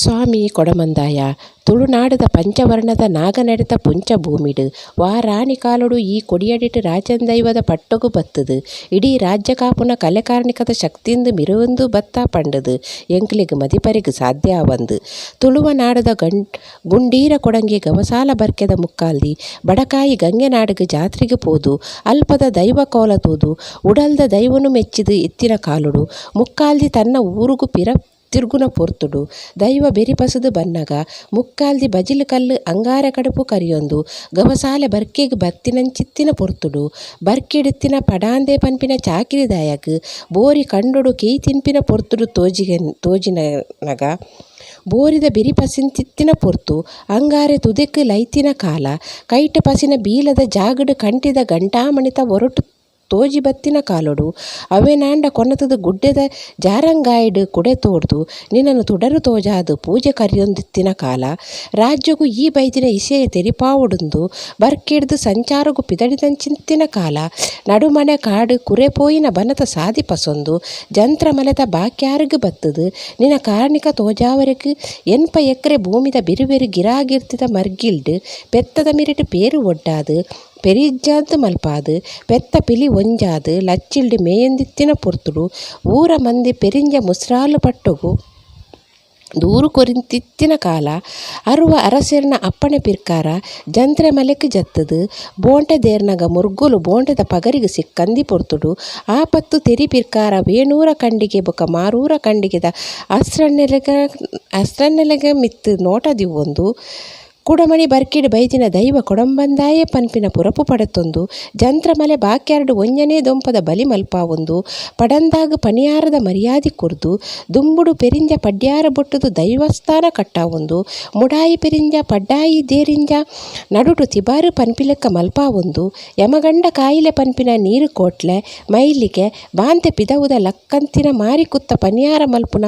ಸ್ವಾಮಿ ಕೊಡಮಂದಾಯ, ತುಳುನಾಡದ ಪಂಚವರ್ಣದ ನಾಗನಡೆತ ಪುಂಚ ಭೂಮಿಡ್ ವಾರಾಣಿ ಕಾಲುಡು ಈ ಕೊಡಿಯಡಿಟ್ ರಾಜಂದೈವದ ಪಟ್ಟೊಗು ಬತ್ತುದು, ಇಡೀ ರಾಜ್ಯ ಕಾಪುನ ಕಲೆಕಾರ್ಣಿಕದ ಕಾರ್ಣಿಕದ ಶಕ್ತಿಂದ್ ಮಿರುವೊಂದು ಬತ್ತ ಪಂಡದ್, ಎಂಕ್ಲೆಗ್ ಮದಿಪರಿಗ್ ಸಾಧ್ಯ ಆವಂದ್ ತುಳುವ ನಾಡದ ಗಂ ಗುಂಡೀರ ಕೊಡಂಗಿ ಗವಸಾಲ ಬರ್ಕೆದ ಮುಕ್ಕಾಲ್ದಿ, ಬಡಕಾಯಿ ಗಂಗೆನಾಡಿಗ್ ಜಾತ್ರೆಗೆ ಪೋದು, ಅಲ್ಪದ ದೈವ ಕೋಲ ತೂದು, ಉಡಲ್ದ ದೈವನು ಮೆಚ್ಚಿದು ಎತ್ತಿನ ಕಾಲುಡು, ಮುಕ್ಕಾಲ್ದಿ ತನ್ನ ಊರುಗು ಪಿರ ತಿರ್ಗುನ ಪೊರ್ತುಡು. ದೈವ ಬೆರಿಪಸುದು ಬನ್ನಗ ಮುಕ್ಕಾಲ್ದಿ ಬಜಿಲ್ ಕಲ್ಲು ಅಂಗಾರ ಕಡುಪು ಕರಿಯೊಂದು, ಗವಸಾಲೆ ಬರ್ಕೆಗ್ ಬತ್ತಿನಂಚಿತ್ತಿನ ಪೊರ್ತುಡು. ಬರ್ಕಿಡುತ್ತಿನ ಪಡಾಂದೆ ಪನ್ಪಿನ ಚಾಕಿರಿದಾಯಗ್ ಬೋರಿ ಕಂಡುಡು ಕೈ ತಿನ್ಪಿನ ಪೊರ್ತುಡು ತೋಜಿಗೆನ್ ತೋಜಿನಗ ಬೋರಿದ ಬೆರಿ ಪಸಿಂತಿತ್ತಿನ ಪೊರ್ತು, ಅಂಗಾರೆ ತುದೆಕ್ ಲೈತಿನ ಕಾಲ ಕೈಟ ಪಸಿನ ಬೀಲದ ಜಾಗಡು ಕಂಟಿದ ಗಂಟಾಮಣಿತ ಒರಟು ತೋಜಿ ಬತ್ತಿನ ಕಾಲೊಡು ಅವೆನಾಂಡ ಕೊನತದ ಗುಡ್ಡೆದ ಜಾರಂಗಾಯ್ಡ್ ಕುಡೆ ತೋಡ್ದು, ನಿನ್ನನ್ನು ತುಡರು ತೋಜಾದ್ ಪೂಜೆ ಕರಿಯೊಂದಿತ್ತಿನ ಕಾಲ. ರಾಜ್ಯಗು ಈ ಬೈದಿನ ಇಸೆಯ ತೆರಿಪಾವೊಡುಂದು, ಬರ್ಕಿಡ್ದು ಸಂಚಾರಗು ಪಿದಡಿದಂಚಿಂತಿನ ಕಾಲ. ನಡುಮನೆ ಕಾಡು ಕುರೆ ಪೋಯಿನ ಬನತ ಸಾದಿ ಪಸೊಂದು, ಜಂತ್ರ ಮಲೆತ ಬಾಕ್ಯಾರ್ಗ್ ಬತ್ತದು, ನಿನ್ನ ಕಾರ್ಣಿಕ ತೋಜಾವರೆಗ್ ಎನ್ಪ ಎಕ್ರೆ ಭೂಮಿದ ಬೆರಿಬೆರಿ ಗಿರಾಗಿರ್ತಿದ ಮರ್ಗಿಲ್ಡ್ ಪೆತ್ತದ ಮಿರಿಟ್ ಪೇರು ಒಡ್ಡಾದ್. ಪೆರಿಜ್ಜಾದ್ ಮಲ್ಪಾದ್ ಪೆತ್ತ ಪಿಲಿ ಒಂಜಾದ್ ಲಚ್ಚಿಲ್ಡ್ ಮೇಯಂದಿತ್ತಿನ ಪೊರ್ತುಡು ಊರ ಮಂದಿ ಪೆರಿಂಜ ಮುಸ್ರಾಲು ಪಟ್ಟೊಗು ದೂರು ಕೊರಿಂತಿತ್ತಿನ ಕಾಲ ಅರುವ ಅರಸೆರ್ನ ಅಪ್ಪಣೆ ಪಿರ್ಕಾರ ಜಂತ್ರೆ ಮಲೆಕ್ ಜತ್ತದು ಬೋಂಟೆ ದೇರ್ನಗ ಮುರ್ಗುಲು ಬೋಂಟೆದ ಪಗರಿಗೆ ಸಿಕ್ಕಂದಿ ಪೊರ್ತುಡು ಆಪತ್ತು ತೆರಿ ಪಿರ್ಕಾರ ವೇಣೂರ ಕಂಡಿಗೆ ಬೊಕ ಮಾರೂರ ಕಂಡಿಗೆದ ಅಸ್ರನ್ನೆಲೆಗ ಅಸ್ರನ್ನೆಲೆಗ ಮಿತ್ತು ನೋಟ ದಿವ್ವೊಂದು ಕುಡಮಣಿ ಬರ್ಕಿಡ್ ಬೈದಿನ ದೈವ ಕೊಡಂಬಂದಾಯೆ ಪನ್ಪಿನ ಪುರಪು ಪಡತೊಂದು. ಜಂತ್ರಮಲೆ ಬಾಕ್ಯಾರ್ಡ್ ಒಂಜನೇ ದೊಂಪದ ಬಲಿ ಮಲ್ಪಾವೊಂದು. ಪಡಂದಾಗ ಪಣಿಯಾರದ ಮರ್ಯಾದಿ ಕುರ್ದು. ದುಂಬುಡು ಪೆರಿಂಜ ಪಡ್ಯಾರ ಬೊಟ್ಟುದು ದೈವಸ್ಥಾನ ಕಟ್ಟಾವೊಂದು. ಮುಡಾಯಿ ಪೆರಿಂಜ, ಪಡ್ಡಾಯಿ ದೇರಿಂಜ ನಡುಟು ತಿಬಾರು ಪನ್ಪಿಲಕ್ಕ ಮಲ್ಪಾವೊಂದು. ಯಮಗಂಡ ಕಾಯಿಲೆ ಪನ್ಪಿನ ನೀರು ಕೋಟ್ಲೆ, ಮೈಲಿಗೆ ಬಾಂತೆ ಪಿದವುದ ಲಕ್ಕಂತಿನ ಮಾರಿಕುತ್ತ ಪನಿಯಾರ ಮಲ್ಪುನ.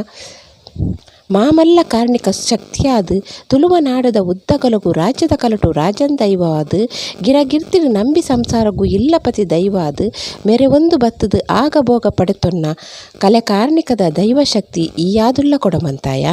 ಮಾಮಲ್ಲ ಕಾರ್ಣಿಕ ಶಕ್ತಿಯಾದ್ ತುಳುವ ಉದ್ದಗಲಗು ರಾಜ್ಯದ ಕಲಟು ರಾಜನ್ ದೈವವಾದು. ಗಿರಗಿರ್ತಿಡ್ ನಂಬಿ ಸಂಸಾರಗು ಇಲ್ಲಪತಿ ದೈವಾದ್. ಒಂದು ಬತ್ತದು ಆಗ ಭೋಗ ಪಡೆತೊನ್ನ ಕಲೆ ಕಾರ್ಣಿಕದ ದೈವಶಕ್ತಿ ಈ ಯಾದುಲ್ಲ ಕೊಡಮಂತಾಯ.